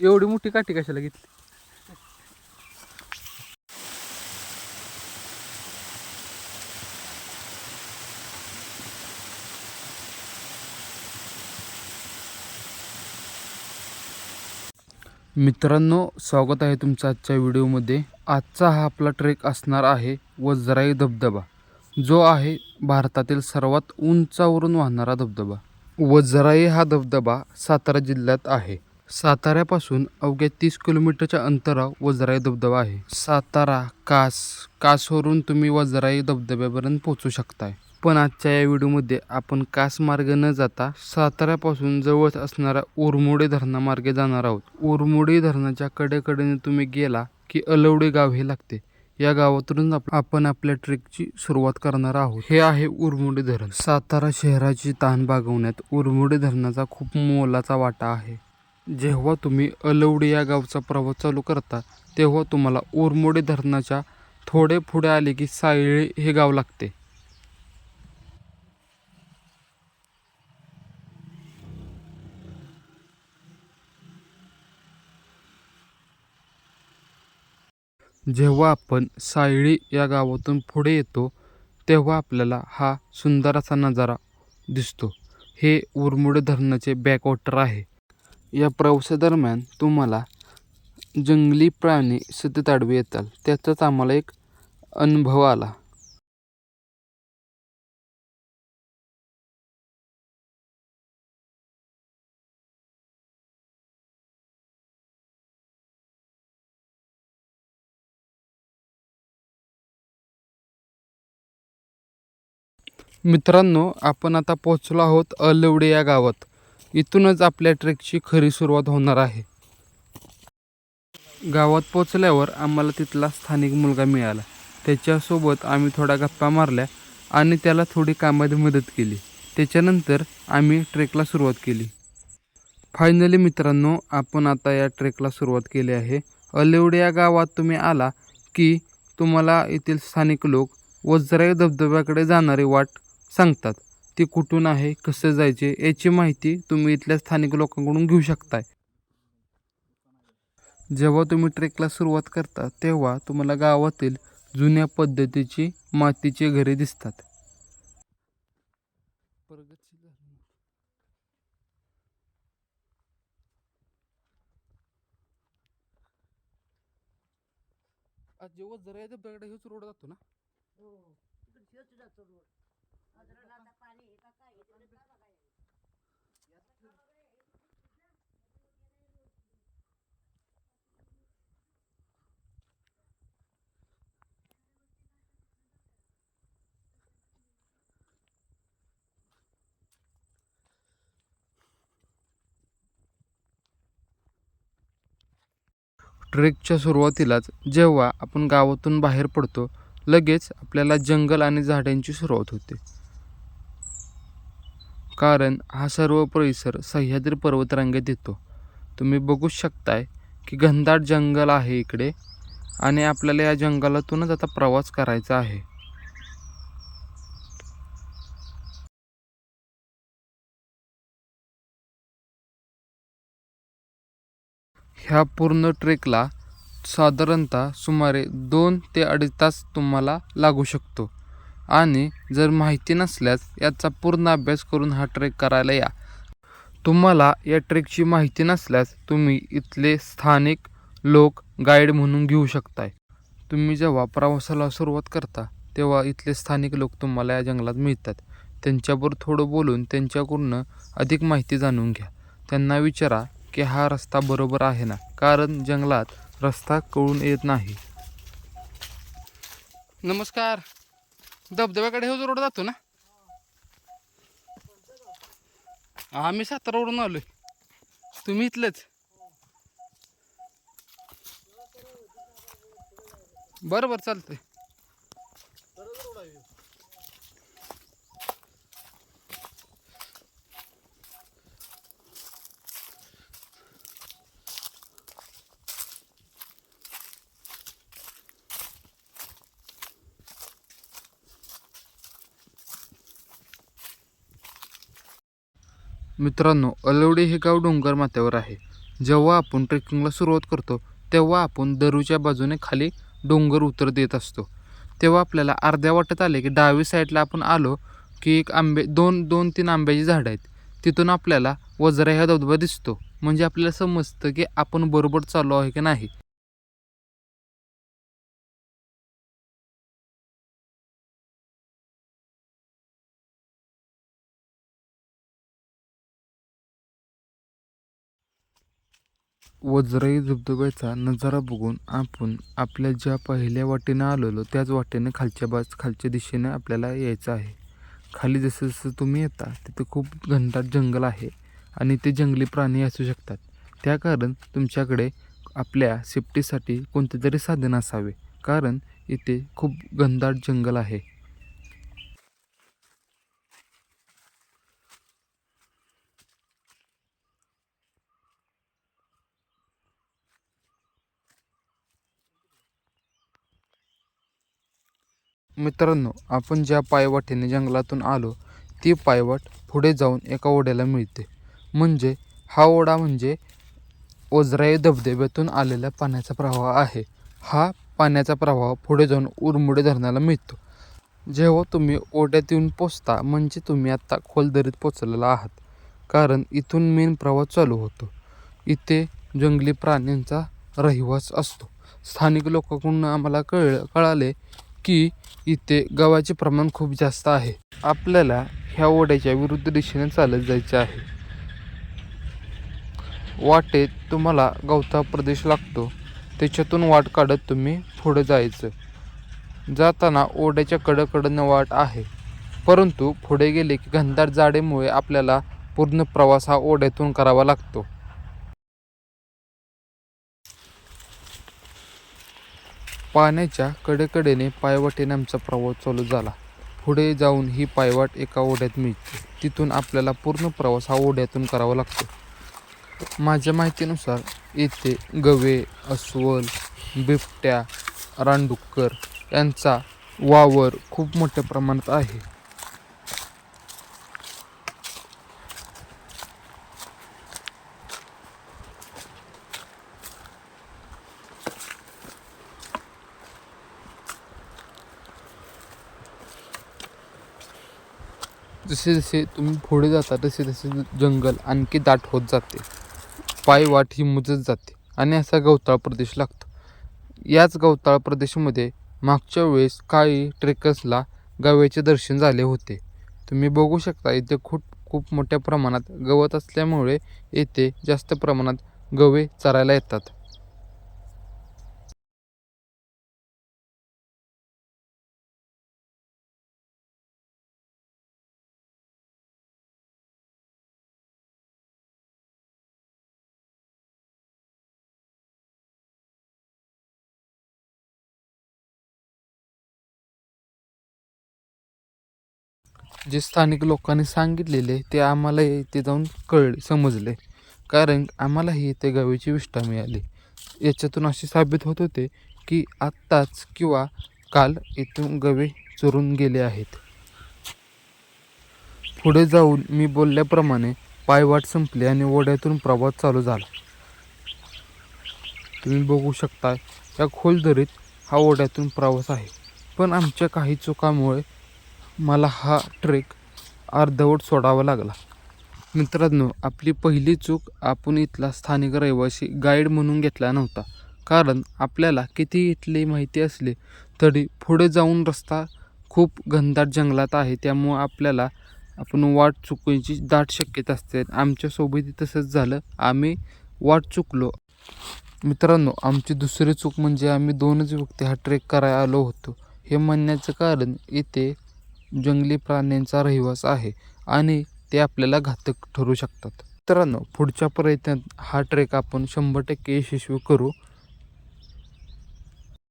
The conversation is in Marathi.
एवढी मोठी काठी कशाला घेतली मित्रांनो स्वागत आहे तुमचं आजच्या व्हिडिओमध्ये. आजचा हा आपला ट्रेक असणार आहे वजराई धबधबा जो आहे भारतातील सर्वात उंचावरून वाहणारा धबधबा. वजराई हा धबधबा सातारा जिल्ह्यात आहे. साताऱ्यापासून अवघ्या तीस किलोमीटरच्या अंतरावर वजराई धबधबा आहे. सातारा कास कासवरून तुम्ही वजराई धबधब्यापर्यंत पोहोचू शकताय. पण आजच्या या व्हिडिओमध्ये आपण कासमार्ग न जाता साताऱ्यापासून जवळ असणाऱ्या उरमोडे धरणामार्गे जाणार आहोत. उरमोडे धरणाच्या कडेकडेने तुम्ही गेला की अलवडे गाव हे लागते. या गावातूनच आपण आपल्या ट्रेकची सुरुवात करणार आहोत. हे आहे उरमोडे धरण. सातारा शहराची तहान भागवण्यात उरमोडे धरणाचा खूप मोलाचा वाटा आहे. जेव्हा तुम्ही अलवडे या गावचा प्रवास चालू करता तेव्हा तुम्हाला उरमोडे धरणाच्या थोडे पुढे आले की सायळे हे गाव लागते. जेव्हा आपण सायळी या गावातून पुढे येतो तेव्हा आपल्याला हा सुंदर असा नजारा दिसतो. हे उरमुडे धरणाचे बॅकवॉटर आहे. या प्रवासादरम्यान तुम्हाला जंगली प्राणी सतत आडवे येतात. त्याचाच आम्हाला एक अनुभव आला. मित्रांनो आपण आता पोहोचलो आहोत अलवडे या गावात. इथूनच आपल्या ट्रेकची खरी सुरुवात होणार आहे. गावात पोचल्यावर आम्हाला तिथला स्थानिक मुलगा मिळाला. त्याच्यासोबत आम्ही थोडा गप्पा मारल्या आणि त्याला थोडी कामात मदत केली. त्याच्यानंतर आम्ही ट्रेकला सुरुवात केली. फायनली मित्रांनो आपण आता या ट्रेकला सुरुवात केली आहे. अलेवडे या गावात तुम्ही आला की तुम्हाला येथील स्थानिक लोक वज्राई धबधब्याकडे जाणारी वाट सांगतात. ती कुठून आहे कसं जायचे याची माहिती तुम्ही इथल्या स्थानिक लोकांकडून घेऊ शकताय. जेव्हा तुम्ही ट्रेकला सुरुवात करता तेव्हा तुम्हाला गावातील जुन्या पद्धतीची मातीची घरे दिसतात. जेव्हा जरा रोड जातो ना? ट्रेकच्या सुरुवातीलाच जेव्हा आपण गावातून बाहेर पडतो लगेच आपल्याला जंगल आणि झाडांची सुरुवात होते. कारण हा सर्व परिसर सह्याद्री पर्वतरांगेत येतो. तुम्ही बघूच शकताय की घनदाट जंगल आहे इकडे आणि आपल्याला या जंगलातूनच आता प्रवास करायचा आहे. ह्या पूर्ण ट्रेकला साधारणतः सुमारे दोन ते अडीच तास तुम्हाला लागू शकतो. आणि जर माहिती नसल्यास याचा पूर्ण अभ्यास करून हा ट्रेक करायला या. तुम्हाला या ट्रेकची माहिती नसल्यास तुम्ही इथले स्थानिक लोक गाईड म्हणून घेऊ शकताय. तुम्ही जेव्हा प्रवासाला सुरुवात करता तेव्हा इथले स्थानिक लोक तुम्हाला या जंगलात मिळतात. त्यांच्याबरोबर थोडं बोलून त्यांच्याकडून अधिक माहिती जाणून घ्या. त्यांना विचारा की हा रस्ता बरोबर आहे ना? कारण जंगलात रस्ता कळून येत नाही. नमस्कार. धबधब्याकडे हे रोड जातो ना? आम्ही सातारावरून आलोय. तुम्ही इथलंच? बरं बरं चालतंय. मित्रांनो अलवडी हे गाव डोंगर माथ्यावर आहे. जेव्हा आपण ट्रेकिंगला सुरुवात करतो तेव्हा आपण दरूच्या बाजूने खाली डोंगर उतर देत असतो. तेव्हा आपल्याला अर्ध्या वाटत आले की डावी साईडला आपण आलो की एक आंबे दोन दोन तीन आंब्याची झाडं आहेत. तिथून आपल्याला वजरा ह्या धबधबा दिसतो. म्हणजे आपल्याला समजतं की आपण बरोबर चालू आहे की नाही. वजराई धबधब्याचा नजारा बघून आपण आपल्या ज्या पहिल्या वाटेनं आलेलो त्याच वाटेनं खालच्या बाज खालच्या दिशेनं आपल्याला यायचं आहे. खाली जसं जसं तुम्ही येता तिथं खूप घनदाट जंगल आहे आणि ते जंगली प्राणी असू शकतात. त्या कारण तुमच्याकडे आपल्या सेफ्टीसाठी कोणते तरी साधन असावे. कारण इथे खूप घनदाट जंगल आहे. मित्रांनो आपण ज्या पायवाटेने जंगलातून आलो ती पायवाट पुढे जाऊन एका ओढ्याला मिळते. म्हणजे हा ओढा म्हणजे ओझराई धबधब्यातून आलेला पाण्याचा प्रवाह आहे. हा पाण्याचा प्रवाह पुढे जाऊन उरमुडे धरणाला मिळतो. जेव्हा तुम्ही ओढ्यात येऊन पोचता म्हणजे तुम्ही आत्ता खोल दरीत पोचलेला आहात. कारण इथून मेन प्रवाह चालू होतो. इथे जंगली प्राण्यांचा रहिवास असतो. स्थानिक लोकांकडून आम्हाला कळ कळाले की इथे गव्हाचे प्रमाण खूप जास्त आहे. आपल्याला ह्या ओढ्याच्या विरुद्ध दिशेने चालत जायचे आहे. वाटेत तुम्हाला गवता प्रदेश लागतो. त्याच्यातून वाट काढत तुम्ही पुढे जायचं. जाताना ओढ्याच्या कडकडनं वाट आहे. परंतु पुढे गेले की घनदार जाडेमुळे आपल्याला पूर्ण प्रवास हा ओढ्यातून करावा लागतो. पाण्याच्या कडेकडेने पायवाटेने आमचा प्रवास चालू झाला. पुढे जाऊन ही पायवाट एका ओढ्यात मिळते. तिथून आपल्याला पूर्ण प्रवास हा ओढ्यातून करावा लागतो. माझ्या माहितीनुसार येथे गवे अस्वल बिबट्या रानडुक्कर यांचा वावर खूप मोठ्या प्रमाणात आहे. जसे जसे तुम्ही पुढे जाता तसे तसे जंगल आणखी दाट होत जाते. पायवाट ही मुजत जाते आणि असा गवताळ प्रदेश लागतो. याच गवताळ प्रदेशामध्ये मागच्या वेळेस काळी ट्रेकर्सला गव्याचे दर्शन झाले होते. तुम्ही बघू शकता इथे खूप खूप मोठ्या प्रमाणात गवत असल्यामुळे येथे जास्त प्रमाणात गवे चरायला येतात. जे स्थानिक लोकांनी सांगितलेले ते आम्हाला इथे जाऊन कळले समजले. कारण आम्हालाही इथे गव्याची विष्ठा मिळाली. याच्यातून असे साबित होत होते की आत्ताच किंवा काल इथून गवे चोरून गेले आहेत. पुढे जाऊन मी बोलल्याप्रमाणे पायवाट संपली आणि ओढ्यातून प्रवास चालू झाला. तुम्ही बघू शकता या खोल दरीत हा ओढ्यातून प्रवास आहे. पण आमच्या काही चुकामुळे मला हा ट्रेक अर्धवट सोडावा लागला. मित्रांनो आपली पहिली चूक आपण इथला स्थानिक रहिवासी गाईड म्हणून घेतला नव्हता. कारण आपल्याला किती इथली माहिती असली तरी पुढे जाऊन रस्ता खूप घनदाट जंगलात आहे. त्यामुळं आपल्याला आपण वाट चुकण्याची दाट शक्यता असते. आमच्यासोबतही तसंच झालं. आम्ही वाट चुकलो. मित्रांनो आमची दुसरी चूक म्हणजे आम्ही दोनच व्यक्ती हा ट्रेक करायला आलो होतो. हे म्हणण्याचं कारण इथे जंगली प्राण्यांचा रहिवास आहे आणि ते आपल्याला घातक ठरू शकतात. मित्रांनो पुढच्या प्रयत्नात हा ट्रेक आपण शंभर टक्के यशस्वी करू.